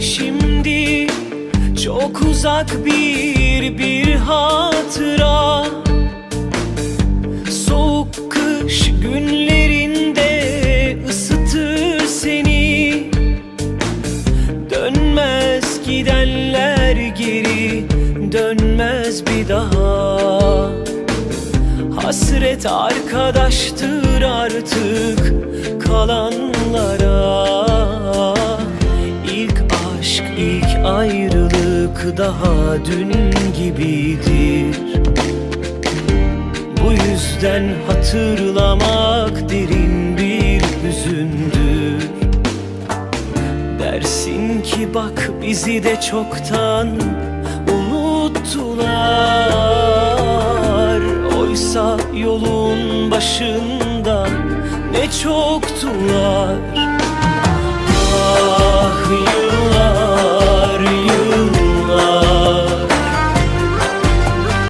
Şimdi çok uzak bir bir hatıra. Soğuk kış günlerinde ısıtır seni. Dönmez gidenler geri dönmez bir daha. Hasret arkadaştır artık kalanlara ayrılık daha dün gibidir. Bu yüzden hatırlamak derin bir hüzündür. Dersin ki bak bizi de çoktan unuttular. Oysa yolun başında ne çoktular